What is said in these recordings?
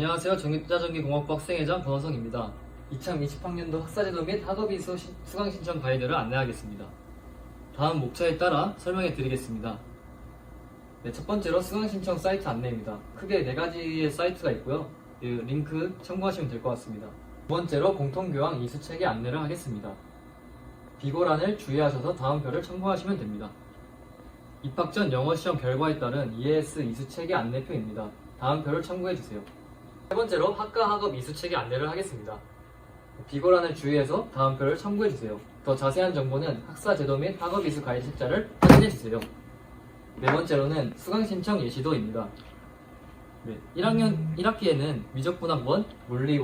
안녕하세요. 전기투자전기공학부 학생회장 권호성입니다. 2020학년도 학사제도 및 학업 이수 시- 수강 신청 가이드를 안내하겠습니다. 다음 목차에 따라 설명해 드리겠습니다. 네, 첫 번째로 수강 신청 사이트 안내입니다. 크게 네 가지의 사이트가 있고요. 그 링크 참고하시면 될 것 같습니다. 두 번째로 공통교양 이수체계 안내를 하겠습니다. 비고란을 주의하셔서 다음 표를 참고하시면 됩니다. 입학 전 영어 시험 결과에 따른 ES 이수체계 안내표입니다. 다음 표를 참고해 주세요. 세 번째로 학과 학업 이수체계 안내를 하겠습니다. 비고란을 주의해서 다음 표를 참고해 주세요. 더 자세한 정보는 학사 제도 및 학업 이수 가이드 책자를 확인해 주세요. 네 번째로는 수강 신청 예시도입니다. 네, 1학년 1학기에는 미적분학 1, 물리 1,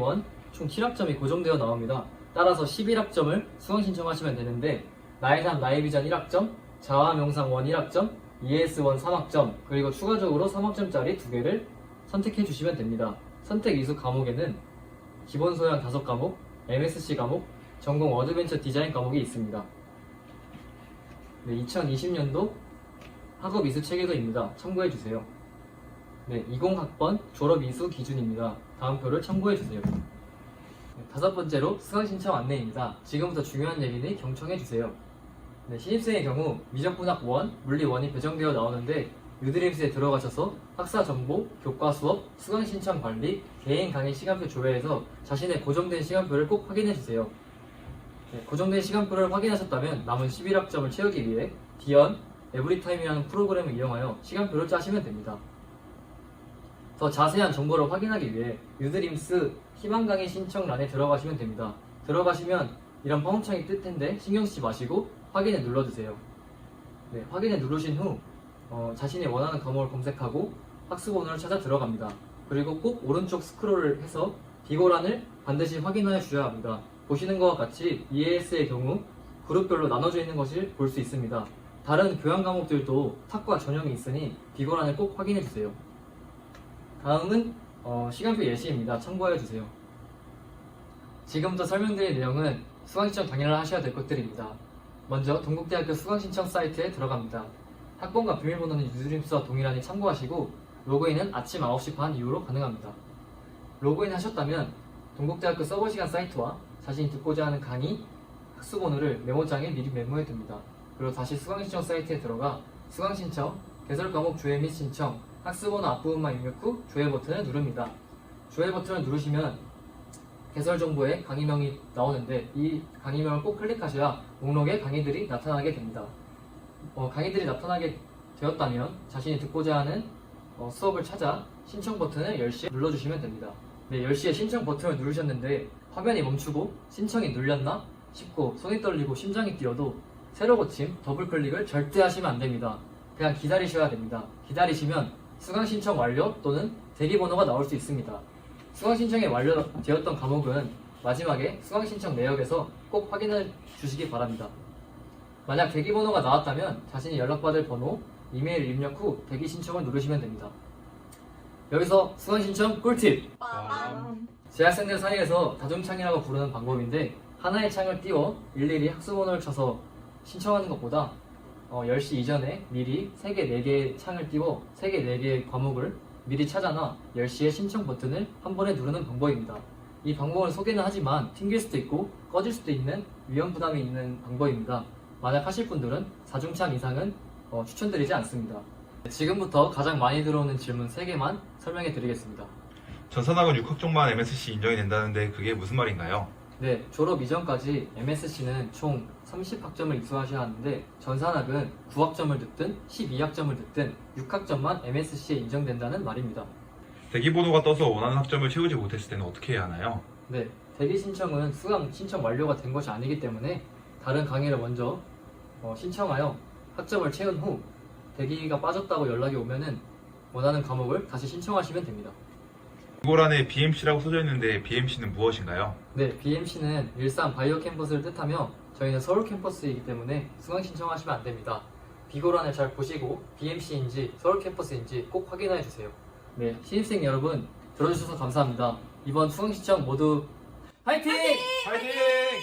총 7학점이 고정되어 나옵니다. 따라서 11학점을 수강 신청하시면 되는데 나이산 나이비전 1학점, 자화명상 1 1학점, ES1 3학점, 그리고 추가적으로 3학점짜리 두 개를 선택해 주시면 됩니다. 선택 이수 과목에는 기본 소양 5과목, MSC 과목, 전공 어드벤처 디자인 과목이 있습니다. 네, 2020년도 학업 이수 체계도입니다. 참고해 주세요. 네, 20학번 졸업 이수 기준입니다. 다음 표를 참고해 주세요. 네, 다섯 번째로 수강 신청 안내입니다. 지금부터 중요한 얘기니 경청해 주세요. 네, 신입생의 경우 미적분학 1, 물리 1이 배정되어 나오는데 유드림스에 들어가셔서 학사 정보, 교과 수업, 수강 신청 관리, 개인 강의 시간표 조회에서 자신의 고정된 시간표를 꼭 확인해 주세요. 네, 고정된 시간표를 확인하셨다면 남은 11학점을 채우기 위해 디언, 에브리타임이라는 프로그램을 이용하여 시간표를 짜시면 됩니다. 더 자세한 정보를 확인하기 위해 유드림스 희망 강의 신청란에 들어가시면 됩니다. 들어가시면 이런 펌창이 뜰 텐데 신경 쓰지 마시고 확인에 눌러주세요. 네, 확인에 누르신 후 어, 자신이 원하는 과목을 검색하고 학습 원어를 찾아 들어갑니다. 그리고 꼭 오른쪽 스크롤을 해서 비고란을 반드시 확인하여 주셔야 합니다. 보시는 것과 같이 EAS의 경우 그룹별로 나눠져 있는 것을 볼 수 있습니다. 다른 교양 과목들도 탁과 전형이 있으니 비고란을 꼭 확인해 주세요. 다음은 어, 시간표 예시입니다. 참고해 주세요. 지금부터 설명드릴 내용은 수강신청 당일날 하셔야 될 것들입니다. 먼저 동국대학교 수강신청 사이트에 들어갑니다. 학번과 비밀번호는 유드림스와 동일하니 참고하시고 로그인은 아침 9시 반 이후로 가능합니다. 로그인 하셨다면 동국대학교 서버 시간 사이트와 자신이 듣고자 하는 강의 학습 번호를 메모장에 미리 메모해 둡니다. 그리고 다시 수강신청 사이트에 들어가 수강신청, 개설 과목 조회 및 신청, 학습 번호 앞부분만 입력 후 조회 버튼을 누릅니다. 조회 버튼을 누르시면 개설 정보에 강의명이 나오는데 이 강의명을 꼭 클릭하셔야 목록에 강의들이 나타나게 됩니다. 어, 강의들이 나타나게 되었다면 자신이 듣고자 하는 어, 수업을 찾아 신청 버튼을 10시에 눌러주시면 됩니다. 네, 10시에 신청 버튼을 누르셨는데 화면이 멈추고 신청이 눌렸나 싶고 손이 떨리고 심장이 뛰어도 새로 고침 더블 클릭을 절대 하시면 안 됩니다. 그냥 기다리셔야 됩니다. 기다리시면 수강 신청 완료 또는 대기 번호가 나올 수 있습니다. 수강 신청이 완료되었던 과목은 마지막에 수강 신청 내역에서 꼭 확인해 주시기 바랍니다. 만약 대기 번호가 나왔다면 자신이 연락받을 번호, 이메일 입력 후 대기 신청을 누르시면 됩니다. 여기서 수강 신청 꿀팁! 재학생들 사이에서 다중창이라고 부르는 방법인데 하나의 창을 띄워 일일이 학습번호를 쳐서 신청하는 것보다 어, 10시 이전에 미리 3개, 4개의 창을 띄워 3개, 4개의 과목을 미리 찾아놔 10시에 신청 버튼을 한 번에 누르는 방법입니다. 이 방법을 소개는 하지만 튕길 수도 있고 꺼질 수도 있는 위험 부담이 있는 방법입니다. 만약 하실 분들은 4중창 이상은 어, 추천드리지 않습니다. 지금부터 가장 많이 들어오는 질문 3개만 설명해 드리겠습니다. 전산학은 6학점만 MSC 인정이 된다는데 그게 무슨 말인가요? 네, 졸업 이전까지 MSC는 총 30학점을 입수하셔야 하는데 전산학은 9학점을 듣든 12학점을 듣든 6학점만 MSC에 인정된다는 말입니다. 대기번호가 떠서 원하는 학점을 채우지 못했을 때는 어떻게 해야 하나요? 네, 대기 신청은 수강 신청 완료가 된 것이 아니기 때문에 다른 강의를 먼저 어, 신청하여 학점을 채운 후 대기가 빠졌다고 연락이 오면은 원하는 과목을 다시 신청하시면 됩니다. 이고란에 BMC라고 써져 있는데 BMC는 무엇인가요? 네, BMC는 일산 바이오 캠퍼스를 뜻하며 저희는 서울 캠퍼스이기 때문에 수강 신청하시면 안 됩니다. 비고란을 잘 보시고 BMC인지 서울 캠퍼스인지 꼭 확인해 주세요. 네, 신입생 여러분 들어주셔서 감사합니다. 이번 수강 신청 모두 화이팅! 화이팅!